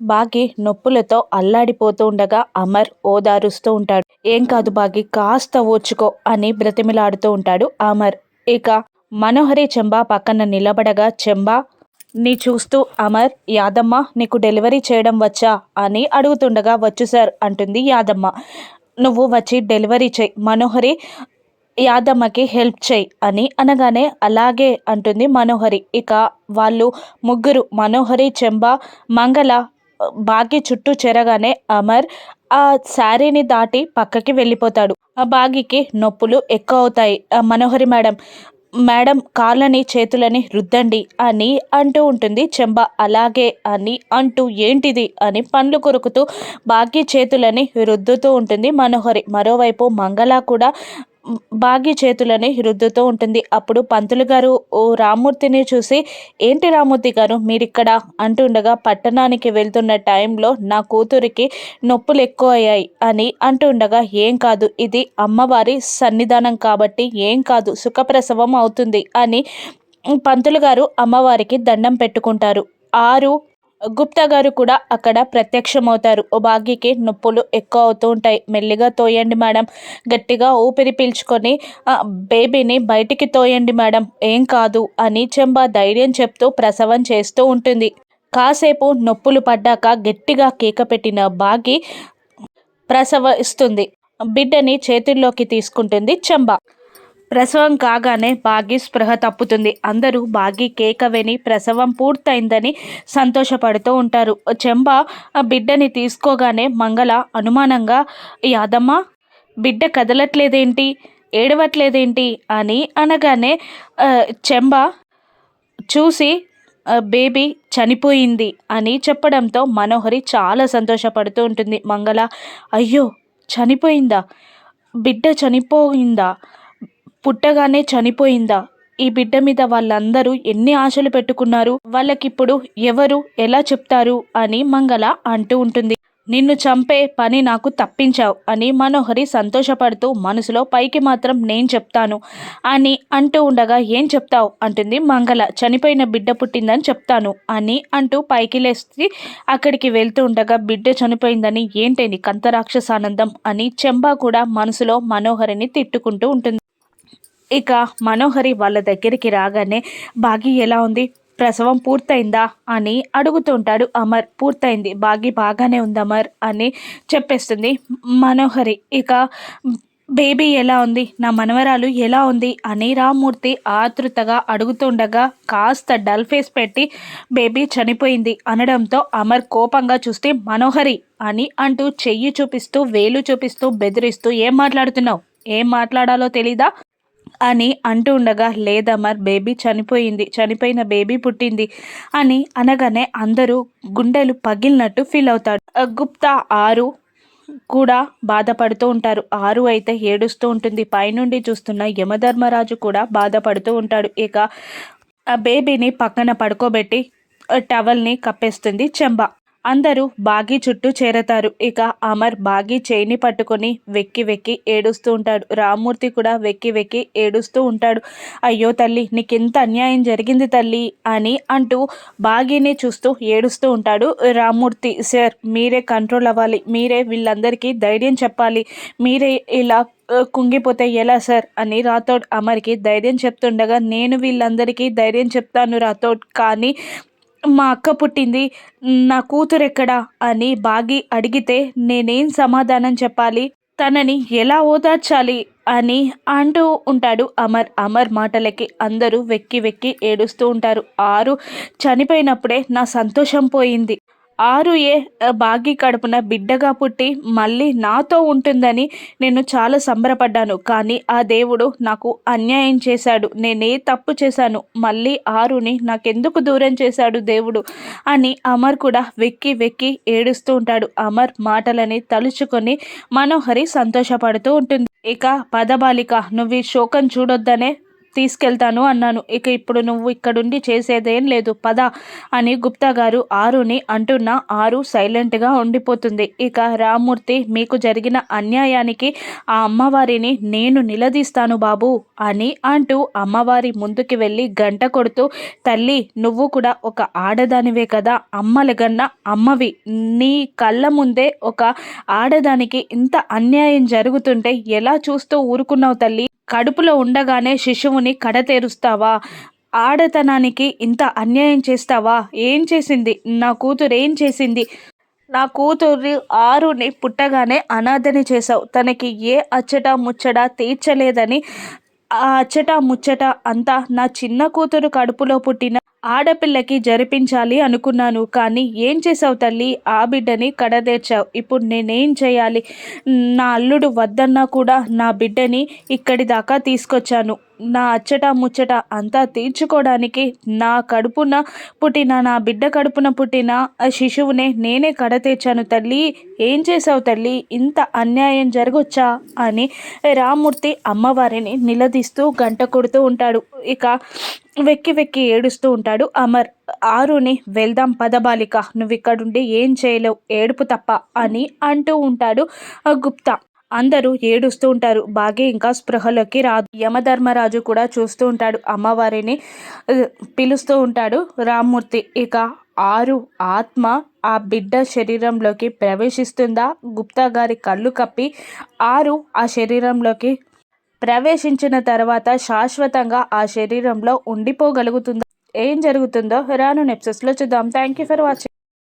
బాగి నొప్పులతో అల్లాడిపోతూ ఉండగా అమర్ ఓదారుస్తూ ఉంటాడు. ఏం కాదు బాగి కాస్త ఓర్చుకో అని బ్రతిమిలాడుతూ ఉంటాడు అమర్. ఇక మనోహరి చెంబా పక్కన నిలబడగా చెంబా నీ చూస్తూ అమర్ యాదమ్మ నీకు డెలివరీ చేయడం వచ్చా? అని అడుగుతుండగా వచ్చు సార్ అంటుంది యాదమ్మ. నువ్వు వచ్చి డెలివరీ చేయి మనోహరి యాదమ్మకి హెల్ప్ చేయి అని అనగానే అలాగే అంటుంది మనోహరి. ఇక వాళ్ళు ముగ్గురు మనోహరి చెంబా మంగళ బాగి చుట్టూ చేరగానే అమర్ ఆ శారీని దాటి పక్కకి వెళ్ళిపోతాడు. ఆ బాగికి నొప్పులు ఎక్కువ అవుతాయి మనోహరి మేడం మేడం కాళ్ళని చేతులని రుద్దండి అని అంటూ ఉంటుంది చెంబ. అలాగే అని అంటూ ఏంటిది అని పండ్లు కొరుకుతూ బాగి చేతులని రుద్దుతూ ఉంటుంది మనోహరి. మరోవైపు మంగళ కూడా భాగ్య చేతులని రుద్దుతూ ఉంటుంది. అప్పుడు పంతులు గారు ఓ రామూర్తిని చూసి ఏంటి రామూర్తి గారు? మీరిక్కడ? అంటుండగా పట్టణానికి వెళ్తున్న టైంలో నా కూతురికి నొప్పులు ఎక్కువ అయ్యాయి అని అంటుండగా ఏం కాదు ఇది అమ్మవారి సన్నిధానం కాబట్టి ఏం కాదు సుఖప్రసవం అవుతుంది అని పంతులు గారు అమ్మవారికి దండం పెట్టుకుంటారు. ఆరు గుప్తా గారు కూడా అక్కడ ప్రత్యక్షమవుతారు. ఓ నొప్పులు ఎక్కువ అవుతూ ఉంటాయి. మెల్లిగా తోయండి మేడం. గట్టిగా ఊపిరి పీల్చుకొని బేబీని బయటికి తోయండి మేడం. ఏం కాదు అని చెంబా ధైర్యం చెప్తూ ప్రసవం చేస్తూ ఉంటుంది. కాసేపు నొప్పులు పడ్డాక గట్టిగా కేక పెట్టిన బాగి ప్రసవిస్తుంది. బిడ్డని చేతుల్లోకి తీసుకుంటుంది చెంబా. ప్రసవం కాగానే బాగి స్పృహ తప్పుతుంది. అందరూ బాగి కేక విని ప్రసవం పూర్తయిందని సంతోషపడుతూ ఉంటారు. చెంబ బిడ్డని తీసుకోగానే మంగళ అనుమానంగా యాదమ్మ బిడ్డ కదలట్లేదేంటి? ఏడవట్లేదేంటి? అని అనగానే చెంబ చూసి బేబీ చనిపోయింది అని చెప్పడంతో మనోహరి చాలా సంతోషపడుతూ ఉంటుంది. మంగళ అయ్యో చనిపోయిందా? బిడ్డ చనిపోయిందా? పుట్టగానే చనిపోయిందా? ఈ బిడ్డ మీద వాళ్ళందరూ ఎన్ని ఆశలు పెట్టుకున్నారు? వాళ్ళకిప్పుడు ఎవరు ఎలా చెప్తారు? అని మంగళ అంటూ ఉంటుంది. నిన్ను చంపే పని నాకు తప్పించావు అని మనోహరి సంతోషపడుతూ మనసులో పైకి మాత్రం నేను చెప్తాను అని అంటూ ఉండగా ఏం చెప్తావు? అంటుంది మంగళ. చనిపోయిన బిడ్డ పుట్టిందని చెప్తాను అని అంటూ పైకి లేచి అక్కడికి వెళ్తూ ఉండగా బిడ్డ చనిపోయిందని ఏంటని కంతరాక్షసానందం అని చెంబా కూడా మనసులో మనోహరిని తిట్టుకుంటూ ఉంటుంది. ఇక మనోహరి వాళ్ళ దగ్గరికి రాగానే బాగి ఎలా ఉంది? ప్రసవం పూర్తయిందా? అని అడుగుతుంటాడు అమర్. పూర్తయింది. బాగి బాగానే ఉంది అమర్ అని చెప్పేస్తుంది మనోహరి. ఇక బేబీ ఎలా ఉంది? నా మనవరాలు ఎలా ఉంది? అని రామూర్తి ఆతృతగా అడుగుతుండగా కాస్త డల్ ఫేస్ పెట్టి బేబీ చనిపోయింది అనడంతో అమర్ కోపంగా చూస్తే మనోహరి అని అంటూ చెయ్యి చూపిస్తూ వేలు చూపిస్తూ బెదిరిస్తూ ఏం మాట్లాడుతున్నావు? ఏం మాట్లాడాలో తెలీదా? అని అంటూ ఉండగా లేదమర్ బేబీ చనిపోయింది చనిపోయిన బేబీ పుట్టింది అని అనగానే అందరూ గుండెలు పగిలినట్టు ఫీల్ అవుతాడు గుప్తా ఆరు కూడా బాధపడుతూ ఉంటారు. ఆరు అయితే ఏడుస్తూ ఉంటుంది. పైనుండి చూస్తున్న యమధర్మరాజు కూడా బాధపడుతూ ఉంటాడు. ఇక ఆ బేబీని పక్కన పడుకోబెట్టి టవల్ని కప్పేస్తుంది చెంబ. అందరూ బాగీ చుట్టూ చేరతారు. ఇక అమర్ బాగి చేయిని పట్టుకొని వెక్కి వెక్కి ఏడుస్తూ ఉంటాడు. రామ్మూర్తి కూడా వెక్కి వెక్కి ఏడుస్తూ ఉంటాడు. అయ్యో తల్లి నీకెంత అన్యాయం జరిగింది తల్లి అని అంటూ బాగీని చూస్తూ ఏడుస్తూ ఉంటాడు రామ్మూర్తి. సార్ మీరే కంట్రోల్ అవ్వాలి. మీరే వీళ్ళందరికీ ధైర్యం చెప్పాలి. మీరే ఇలా కుంగిపోతే ఎలా సార్? అని రాథోడ్ అమర్కి ధైర్యం చెప్తుండగా నేను వీళ్ళందరికీ ధైర్యం చెప్తాను రాథోడ్. కానీ మా అక్క పుట్టింది నా కూతురు ఎక్కడా అని బాగి అడిగితే నేనేం సమాధానం చెప్పాలి? తనని ఎలా ఓదార్చాలి అని అంటూ ఉంటాడు అమర్. అమర్ మాటలకి అందరూ వెక్కి వెక్కి ఏడుస్తూ ఉంటారు. ఆరు చనిపోయినప్పుడే నా సంతోషం పోయింది. ఆరు ఏ బాగి కడుపున బిడ్డగా పుట్టి మళ్ళీ నాతో ఉంటుందని నేను చాలా సంబరపడ్డాను. కానీ ఆ దేవుడు నాకు అన్యాయం చేశాడు. నేనే తప్పు చేశాను. మళ్ళీ ఆరుని నాకెందుకు దూరం చేశాడు దేవుడు? అని అమర్ కూడా వెక్కి వెక్కి ఏడుస్తూ ఉంటాడు. అమర్ మాటలని తలుచుకొని మనోహరి సంతోషపడుతూ ఉంటుంది. ఇక పదబాలిక నువ్వు ఈ శోకం చూడొద్దనే తీసుకెళ్తాను అన్నాను. ఇక ఇప్పుడు నువ్వు ఇక్కడుండి చేసేదేం లేదు పద అని గుప్తా గారు ఆరుని అంటున్న ఆరు సైలెంట్గా ఉండిపోతుంది. ఇక రామ్మూర్తి మీకు జరిగిన అన్యాయానికి ఆ అమ్మవారిని నేను నిలదీస్తాను బాబు అని అంటూ అమ్మవారి ముందుకి వెళ్ళి గంట కొడుతూ తల్లి నువ్వు కూడా ఒక ఆడదానివే కదా అమ్మలగన్న అమ్మవి. నీ కళ్ళ ముందే ఒక ఆడదానికి ఇంత అన్యాయం జరుగుతుంటే ఎలా చూస్తూ ఊరుకున్నావు తల్లి? కడుపులో ఉండగానే శిశువుని కడతేరుస్తావా? ఆడతనానికి ఇంత అన్యాయం చేస్తావా? ఏం చేసింది? నా కూతురు ఏం చేసింది? నా కూతురు ఆరుని పుట్టగానే అనాథని చేశావు. తనకి ఏ అచ్చట ముచ్చట తీర్చలేదని ఆ అచ్చట ముచ్చట అంతా నా చిన్న కూతురు కడుపులో పుట్టిన ఆడపిల్లకి జరిపించాలి అనుకున్నాను కానీ ఏం చేసావు తల్లి? ఆ బిడ్డని కడదేర్చావు. ఇప్పుడు నేనేం చేయాలి? నా అల్లుడు వద్దన్నా కూడా నా బిడ్డని ఇక్కడి దాకా తీసుకొచ్చాను. నా అచ్చట ముచ్చట అంతా తీర్చుకోవడానికి నా కడుపున పుట్టిన నా బిడ్డ కడుపున పుట్టిన ఆ శిశువునే నేనే కడతీర్చాను తల్లి. ఏం చేసావు తల్లి? ఇంత అన్యాయం జరగొచ్చా? అని రామూర్తి అమ్మవారిని నిలదీస్తూ గంట కొడుతూ ఉంటాడు. ఇక వెక్కి వెక్కి ఏడుస్తూ ఉంటాడు. అమర్ ఆరుని వెళ్దాం పదబాలిక నువ్వు ఇక్కడుండి ఏం చేయలేవు ఏడుపు తప్ప అని అంటూ ఉంటాడు గుప్తా. అందరూ ఏడుస్తూ ఉంటారు. బాగా ఇంకా స్పృహలోకి రాదు. యమధర్మరాజు కూడా చూస్తూ ఉంటాడు. అమ్మవారిని పిలుస్తూ ఉంటాడు రామ్మూర్తి. ఇక ఆరు ఆత్మ ఆ బిడ్డ శరీరంలోకి ప్రవేశిస్తుందా? గుప్తా గారి కళ్ళు కప్పి ఆరు ఆ శరీరంలోకి ప్రవేశించిన తర్వాత శాశ్వతంగా ఆ శరీరంలో ఉండిపోగలుగుతుందా? ఏం జరుగుతుందో రాను నెప్సెస్లో చూద్దాం. Thank you for watching